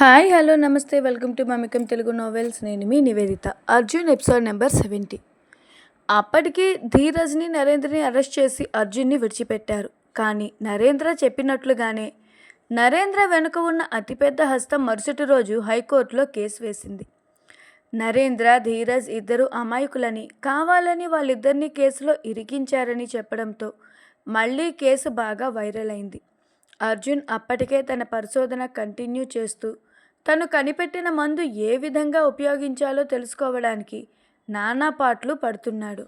Hi hello నమస్తే. Welcome to మమికం Telugu novels. నేను మీ Nivedita. Arjun episode number seventy. అప్పటికి ధీరజ్ని నరేంద్రని అరెస్ట్ చేసి అర్జున్ని విడిచిపెట్టారు. కానీ నరేంద్ర చెప్పినట్లుగానే నరేంద్ర వెనుక ఉన్న అతిపెద్ద హస్తం మరుసటి రోజు హైకోర్టులో కేసు వేసింది. నరేంద్ర ధీరజ్ ఇద్దరు అమాయకులని కావాలని వాళ్ళిద్దరినీ కేసులో ఇరికించారని చెప్పడంతో మళ్ళీ కేసు బాగా వైరల్ అయింది. అర్జున్ అప్పటికే తన పరిశోధన కంటిన్యూ చేస్తూ తను కనిపెట్టిన మందు ఏ విధంగా ఉపయోగించాలో తెలుసుకోవడానికి నానా పాట్లు పడుతున్నాడు.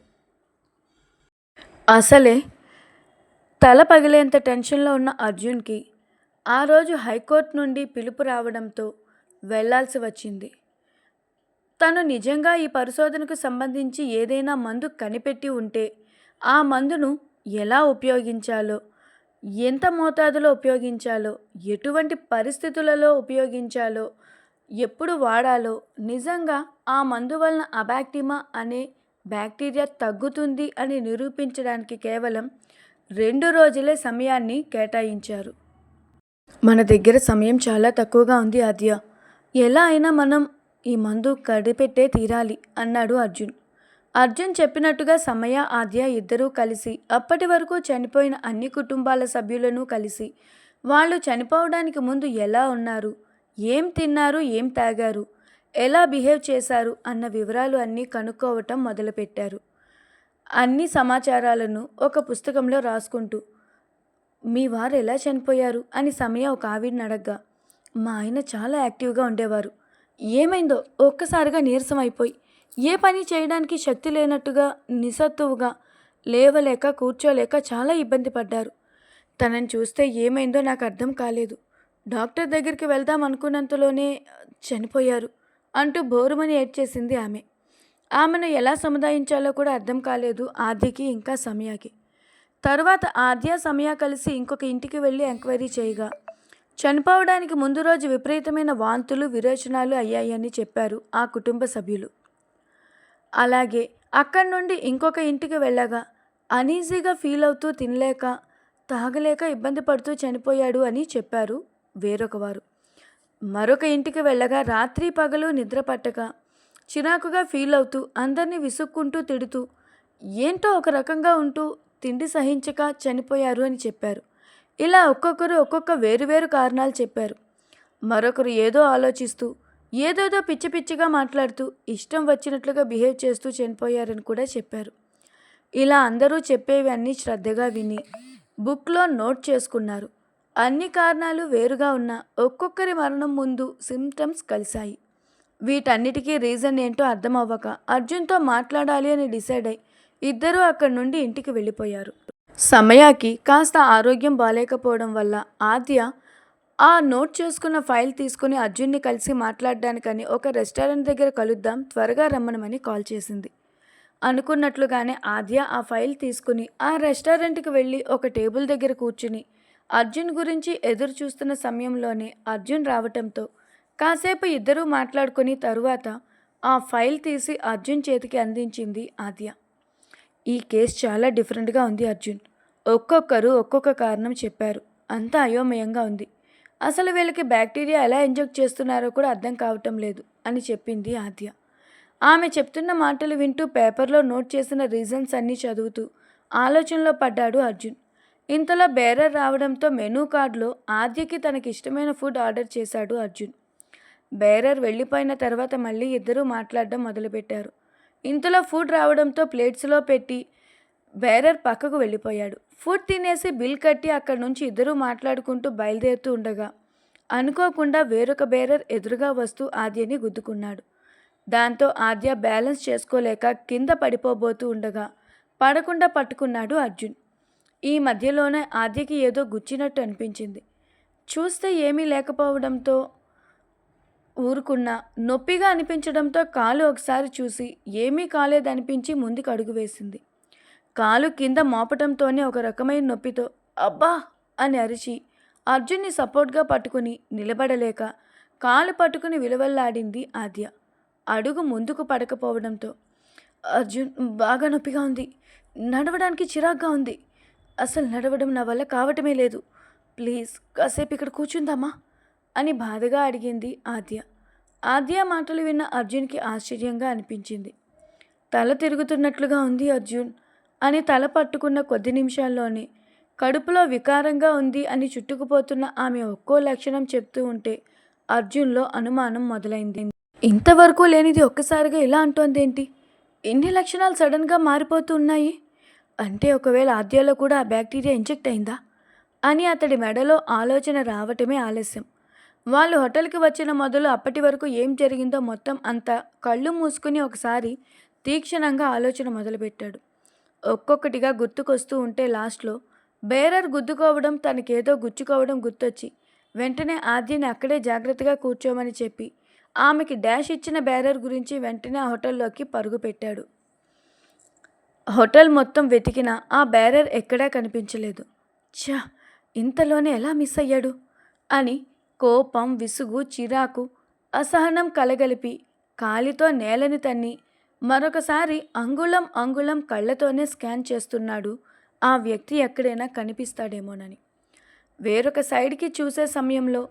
అసలే తల పగిలేంత టెన్షన్లో ఉన్న అర్జున్కి ఆ రోజు హైకోర్టు నుండి పిలుపు రావడంతో వెళ్ళాల్సి వచ్చింది. తను నిజంగా ఈ పరిశోధనకు సంబంధించి ఏదైనా మందు కనిపెట్టి ఉంటే ఆ మందును ఎలా ఉపయోగించాలో ఎంత మోతాదులో ఉపయోగించాలో ఎటువంటి పరిస్థితులలో ఉపయోగించాలో ఎప్పుడు వాడాలో నిజంగా ఆ మందు వలన అబాక్టిమా అనే బ్యాక్టీరియా తగ్గుతుంది అని నిరూపించడానికి కేవలం రెండు రోజులే సమయాన్ని కేటాయించారు. మన దగ్గర సమయం చాలా తక్కువగా ఉంది ఆద్య. ఎలా అయినా మనం ఈ మందు కడిపెట్టే తీరాలి అన్నాడు అర్జున్. అర్జున్ చెప్పినట్టుగా సమయ ఆద్య ఇద్దరూ కలిసి అప్పటి వరకు చనిపోయిన అన్ని కుటుంబాల సభ్యులను కలిసి వాళ్ళు చనిపోవడానికి ముందు ఎలా ఉన్నారు ఏం తిన్నారు ఏం తాగారు ఎలా బిహేవ్ చేశారు అన్న వివరాలు అన్నీ కనుక్కోవటం మొదలుపెట్టారు. అన్ని సమాచారాలను ఒక పుస్తకంలో రాసుకుంటూ మీ వారు ఎలా చనిపోయారు? అని సమయ ఒక ఆవిడని అడగ్గా మా ఆయన చాలా యాక్టివ్గా ఉండేవారు. ఏమైందో? ఒక్కసారిగా నీరసం అయిపోయి ఏ పని చేయడానికి శక్తి లేనట్టుగా నిస్సత్తువుగా లేవలేక కూర్చోలేక చాలా ఇబ్బంది పడ్డారు. తనని చూస్తే ఏమైందో నాకు అర్థం కాలేదు. డాక్టర్ దగ్గరికి వెళ్దాం అనుకున్నంతలోనే చనిపోయారు అంటూ బోరుమని ఏడ్చేసింది ఆమె. ఆమెను ఎలా సముదాయించాలో కూడా అర్థం కాలేదు ఆద్యకి ఇంకా సమయాకి. తర్వాత ఆద్య సమయ కలిసి ఇంకొక ఇంటికి వెళ్ళి ఎంక్వైరీ చేయగా చనిపోవడానికి ముందు రోజు విపరీతమైన వాంతులు విరేచనాలు అయ్యాయని చెప్పారు ఆ కుటుంబ సభ్యులు. అలాగే అక్కడి నుండి ఇంకొక ఇంటికి వెళ్ళగా అనీజీగా ఫీల్ అవుతూ తినలేక తాగలేక ఇబ్బంది పడుతూ చనిపోయాడు అని చెప్పారు వేరొకవారు మరొక ఇంటికి వెళ్ళగా రాత్రి పగలు నిద్ర పట్టక చిరాకుగా ఫీల్ అవుతూ అందరినీ విసుక్కుంటూ తిడుతూ ఏంటో ఒక రకంగా ఉంటూ తిండి సహించక చనిపోయారు అని చెప్పారు. ఇలా ఒక్కొక్కరు ఒక్కొక్క వేరువేరు కారణాలు చెప్పారు. మరొకరు ఏదో ఆలోచిస్తూ ఏదోదో పిచ్చి పిచ్చిగా మాట్లాడుతూ ఇష్టం వచ్చినట్లుగా బిహేవ్ చేస్తూ చనిపోయారని కూడా చెప్పారు. ఇలా అందరూ చెప్పేవి అన్నీ శ్రద్ధగా విని బుక్లో నోట్ చేసుకున్నారు. అన్ని కారణాలు వేరుగా ఉన్న ఒక్కొక్కరి మరణం ముందు సిమ్టమ్స్ కలిశాయి. వీటన్నిటికీ రీజన్ ఏంటో అర్థం అవ్వక అర్జున్తో మాట్లాడాలి అని డిసైడ్ అయి ఇద్దరూ అక్కడి నుండి ఇంటికి వెళ్ళిపోయారు. సమయాకి కాస్త ఆరోగ్యం బాలేకపోవడం వల్ల ఆద్య ఆ నోట్ చేసుకున్న ఫైల్ తీసుకుని అర్జున్ని కలిసి మాట్లాడడానికని ఒక రెస్టారెంట్ దగ్గర కలుద్దాం త్వరగా రమ్మనమని కాల్ చేసింది. అనుకున్నట్లుగానే ఆద్య ఆ ఫైల్ తీసుకుని ఆ రెస్టారెంట్కి వెళ్ళి ఒక టేబుల్ దగ్గర కూర్చుని అర్జున్ గురించి ఎదురు చూస్తున్న సమయంలోనే అర్జున్ రావటంతో కాసేపు ఇద్దరూ మాట్లాడుకుని తరువాత ఆ ఫైల్ తీసి అర్జున్ చేతికి అందించింది ఆద్య. ఈ కేసు చాలా డిఫరెంట్గా ఉంది అర్జున్. ఒక్కొక్కరు ఒక్కొక్క కారణం చెప్పారు. అంతా అయోమయంగా ఉంది. అసలు వీళ్ళకి బ్యాక్టీరియా ఎలా ఇంజెక్ట్ చేస్తున్నారో కూడా అర్థం కావటం లేదు అని చెప్పింది ఆద్య. ఆమె చెప్తున్న మాటలు వింటూ పేపర్లో నోట్ చేసిన రీజన్స్ అన్నీ చదువుతూ ఆలోచనలో పడ్డాడు అర్జున్. ఇంతలో బేరర్ రావడంతో మెనూ కార్డులో ఆద్యకి తనకి ఇష్టమైన ఫుడ్ ఆర్డర్ చేశాడు అర్జున్. బేరర్ వెళ్ళిపోయిన తర్వాత మళ్ళీ ఇద్దరూ మాట్లాడడం మొదలుపెట్టారు. ఇంతలో ఫుడ్ రావడంతో ప్లేట్స్లో పెట్టి బేరర్ పక్కకు వెళ్ళిపోయాడు. ఫుడ్ తినేసి బిల్ కట్టి అక్కడి నుంచి ఇద్దరూ మాట్లాడుకుంటూ బయలుదేరుతూ ఉండగా అనుకోకుండా వేరొక బేరర్ ఎదురుగా వస్తూ ఆద్యని గుద్దుకున్నాడు. దాంతో ఆద్య బ్యాలెన్స్ చేసుకోలేక కింద పడిపోబోతూ ఉండగా పడకుండా పట్టుకున్నాడు అర్జున్. ఈ మధ్యలోనే ఆద్యకి ఏదో గుచ్చినట్టు అనిపించింది. చూస్తే ఏమీ లేకపోవడంతో ఊరుకున్న నొప్పిగా అనిపించడంతో కాలు ఒకసారి చూసి ఏమీ కాలేదనిపించి ముందుకు అడుగు వేసింది. కాలు కింద మోపటంతోనే ఒక రకమైన నొప్పితో అబ్బా! అని అరిచి అర్జున్ని సపోర్ట్గా పట్టుకుని నిలబడలేక కాలు పట్టుకుని విలువల్లాడింది ఆద్య. అడుగు ముందుకు పడకపోవడంతో అర్జున్ బాగా నొప్పిగా ఉంది. నడవడానికి చిరాగ్గా ఉంది. అసలు నడవడం నా వల్ల కావటమే లేదు. ప్లీజ్ కాసేపు ఇక్కడ కూర్చుందామా? అని బాధగా అడిగింది ఆద్య. ఆద్య మాటలు విన్న అర్జున్కి ఆశ్చర్యంగా అనిపించింది. తల తిరుగుతున్నట్లుగా ఉంది అర్జున్. అని తల పట్టుకున్న కొద్ది నిమిషాల్లోనే కడుపులో వికారంగా ఉంది అని చుట్టుకుపోతున్న ఆమె ఒక్కో లక్షణం చెప్తూ ఉంటే అర్జున్లో అనుమానం మొదలైంది. ఇంతవరకు లేనిది ఒక్కసారిగా ఇలా అంటోందేంటి? ఎన్ని లక్షణాలు సడన్గా మారిపోతూ ఉన్నాయి? అంటే ఒకవేళ ఆద్యాలో కూడా ఆ బ్యాక్టీరియా ఇంజెక్ట్ అయిందా? అని అతడి మెడలో ఆలోచన రావటమే ఆలస్యం. వాళ్ళు హోటల్కి వచ్చిన మొదలు అప్పటి వరకు ఏం జరిగిందో మొత్తం అంతా కళ్ళు మూసుకుని ఒకసారి తీక్షణంగా ఆలోచన మొదలుపెట్టాడు. ఒక్కొక్కటిగా గుర్తుకొస్తూ ఉంటే లాస్ట్లో బేరర్ గుద్దుకోవడం తనకేదో గుచ్చుకోవడం గుర్తొచ్చి వెంటనే ఆద్యని అక్కడే జాగ్రత్తగా కూర్చోమని చెప్పి ఆమెకి డాష్ ఇచ్చిన బేరర్ గురించి వెంటనే ఆ హోటల్లోకి పరుగు పెట్టాడు. హోటల్ మొత్తం వెతికినా ఆ బేరర్ ఎక్కడా కనిపించలేదు. ఛా! ఇంతలోనే ఎలా మిస్ అయ్యాడు? అని కోపం విసుగు చిరాకు అసహనం కలగలిపి కాలితో నేలని తన్ని మరొకసారి అంగుళం అంగుళం కళ్ళతోనే స్కాన్ చేస్తున్నాడు. ఆ వ్యక్తి ఎక్కడైనా కనిపిస్తాడేమోనని. వేరొక సైడ్కి చూసే సమయంలో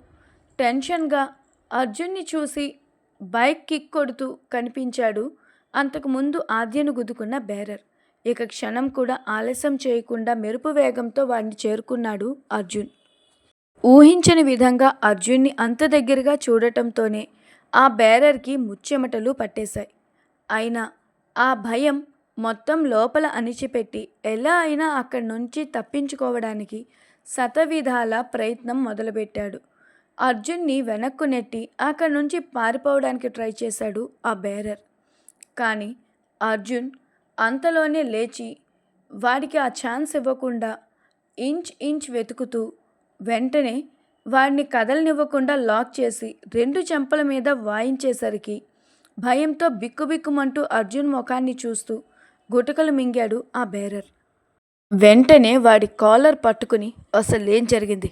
టెన్షన్గా అర్జున్ని చూసి బైక్ కిక్ కొడుతూ కనిపించాడు. అంతకుముందు ఆద్యను గుద్దుకున్న బేరర్. ఇక క్షణం కూడా ఆలస్యం చేయకుండా మెరుపు వేగంతో వాడిని చేరుకున్నాడు అర్జున్. ఊహించని విధంగా అర్జున్ని అంత దగ్గరగా చూడటంతోనే ఆ బేరర్కి ముచ్చెమటలు పట్టేశాయి. అయినా ఆ భయం మొత్తం లోపల అణిచిపెట్టి ఎలా అయినా అక్కడి నుంచి తప్పించుకోవడానికి శతవిధాల ప్రయత్నం మొదలుపెట్టాడు. అర్జున్ని వెనక్కు నెట్టి అక్కడి నుంచి పారిపోవడానికి ట్రై చేశాడు ఆ బేరర్. కానీ అర్జున్ అంతలోనే లేచి వాడికి ఆ ఛాన్స్ ఇవ్వకుండా ఇంచ్ ఇంచ్ వెతుకుతూ వెంటనే వాడిని కదలనివ్వకుండా లాక్ చేసి రెండు చెంపల మీద వాయించేసరికి భయంతో బిక్కుబిక్కుమంటూ అర్జున్ ముఖాన్ని చూస్తూ గుటకలు మింగాడు ఆ బేరర్. వెంటనే వాడి కాలర్ పట్టుకుని అసలేం జరిగింది?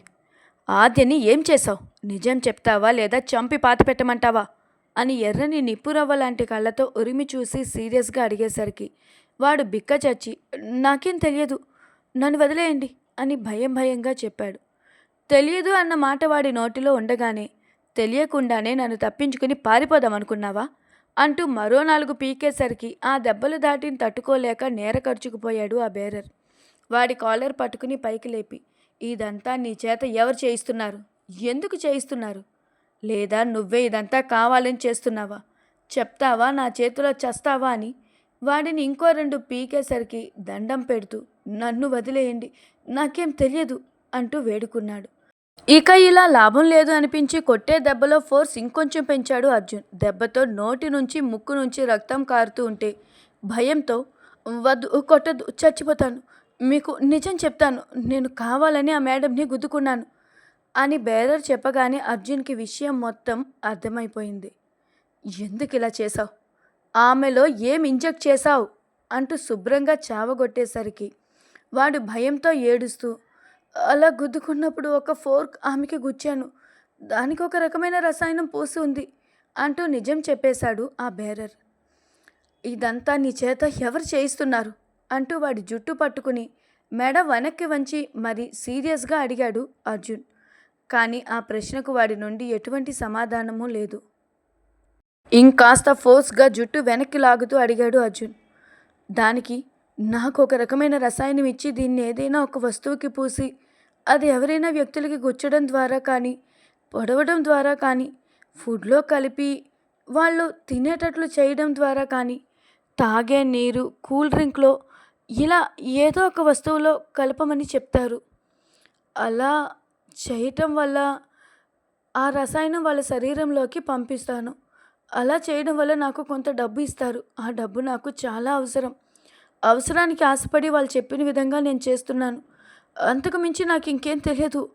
ఆద్యని ఏం చేశావు? నిజం చెప్తావా లేదా చంపి పాతి పెట్టమంటావా? అని ఎర్రని నిప్పురవ్వ లాంటి కళ్ళతో ఉరిమి చూసి సీరియస్గా అడిగేసరికి వాడు బిక్క చచ్చి నాకేం తెలియదు. నన్ను వదిలేయండి అని భయం భయంగా చెప్పాడు. తెలియదు అన్న మాట వాడి నోటిలో ఉండగానే తెలియకుండానే నన్ను తప్పించుకుని పారిపోదామనుకున్నావా? అంటూ మరో నాలుగు పీకేసరికి ఆ దెబ్బలు దాటిని తట్టుకోలేక నేర ఖర్చుకుపోయాడు ఆ బేరర్. వాడి కాలర్ పట్టుకుని పైకి లేపి ఇదంతా నీ చేత ఎవరు చేయిస్తున్నారు? ఎందుకు చేయిస్తున్నారు? లేదా నువ్వే ఇదంతా కావాలని చేస్తున్నావా? చెప్తావా? నా చేతిలో చస్తావా? అని వాడిని ఇంకో రెండు పీకేసరికి దండం పెడుతూ నన్ను వదిలేయండి నాకేం తెలియదు అంటూ వేడుకున్నాడు. ఇక ఇలా లాభం లేదు అనిపించి కొట్టే దెబ్బలో ఫోర్స్ ఇంకొంచెం పెంచాడు అర్జున్. దెబ్బతో నోటి నుంచి ముక్కు నుంచి రక్తం కారుతూ ఉంటే భయంతో వద్దు కొట్టద్దు చచ్చిపోతాను. మీకు నిజం చెప్తాను నేను కావాలని ఆ మేడంని గుద్దుకున్నాను అని బేరర్ చెప్పగానే అర్జున్కి విషయం మొత్తం అర్థమైపోయింది. ఎందుకు ఇలా చేశావు? ఆమెలో ఏం ఇంజెక్ట్ చేశావు? అంటూ శుభ్రంగా చావగొట్టేసరికి వాడు భయంతో ఏడుస్తూ అలా గుద్దుకున్నప్పుడు ఒక ఫోర్క్ ఆమెకి గుచ్చాను. దానికి ఒక రకమైన రసాయనం పోసి ఉంది అంటూ నిజం చెప్పేశాడు ఆ బేరర్. ఇదంతా నీ చేత ఎవరు చేయిస్తున్నారు? అంటూ వాడి జుట్టు పట్టుకుని మెడ వెనక్కి వంచి మరి సీరియస్గా అడిగాడు అర్జున్. కానీ ఆ ప్రశ్నకు వాడి నుండి ఎటువంటి సమాధానము లేదు. ఇంకాస్త ఫోర్స్గా జుట్టు వెనక్కి లాగుతూ అడిగాడు అర్జున్. దానికి నాకు ఒక రకమైన రసాయనం ఇచ్చి దీన్ని ఏదైనా ఒక వస్తువుకి పూసి అది ఎవరైనా వ్యక్తులకి గుచ్చడం ద్వారా కానీ పొడవడం ద్వారా కానీ ఫుడ్లో కలిపి వాళ్ళు తినేటట్లు చేయడం ద్వారా కానీ తాగే నీరు కూల్ డ్రింక్లో ఇలా ఏదో ఒక వస్తువులో కలపమని చెప్తారు. అలా చేయటం వల్ల ఆ రసాయనం వాళ్ళ శరీరంలోకి పంపిస్తాను. అలా చేయడం వల్ల నాకు కొంత డబ్బు ఇస్తారు. ఆ డబ్బు నాకు చాలా అవసరం. అవసరానికి ఆశపడి వాళ్ళు చెప్పిన విధంగా నేను చేస్తున్నాను. అంతకు మించి నాకు ఇంకేం తెలియదు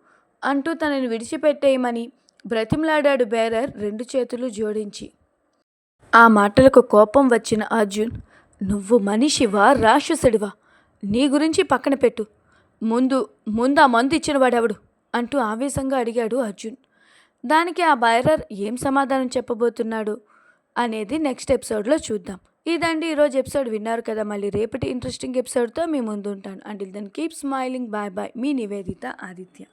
అంటూ తనని విడిచిపెట్టేయమని బ్రతిమలాడాడు బేరర్ రెండు చేతులు జోడించి. ఆ మాటలకు కోపం వచ్చిన అర్జున్ నువ్వు మనిషివా రాక్షసుడివా? నీ గురించి పక్కన పెట్టు. ముందు ముందు ఆ మందు ఇచ్చిన వాడెవడు? అంటూ ఆవేశంగా అడిగాడు అర్జున్. దానికి ఆ బైరర్ ఏం సమాధానం చెప్పబోతున్నాడు అనేది నెక్స్ట్ ఎపిసోడ్లో చూద్దాం. ఇదండి ఈరోజు ఎపిసోడ్ విన్నారు కదా మళ్ళీ రేపటి ఇంట్రెస్టింగ్ ఎపిసోడ్తో మీ ముందు ఉంటాను until then keep smiling bye bye మీ నివేదిత ఆదిత్య.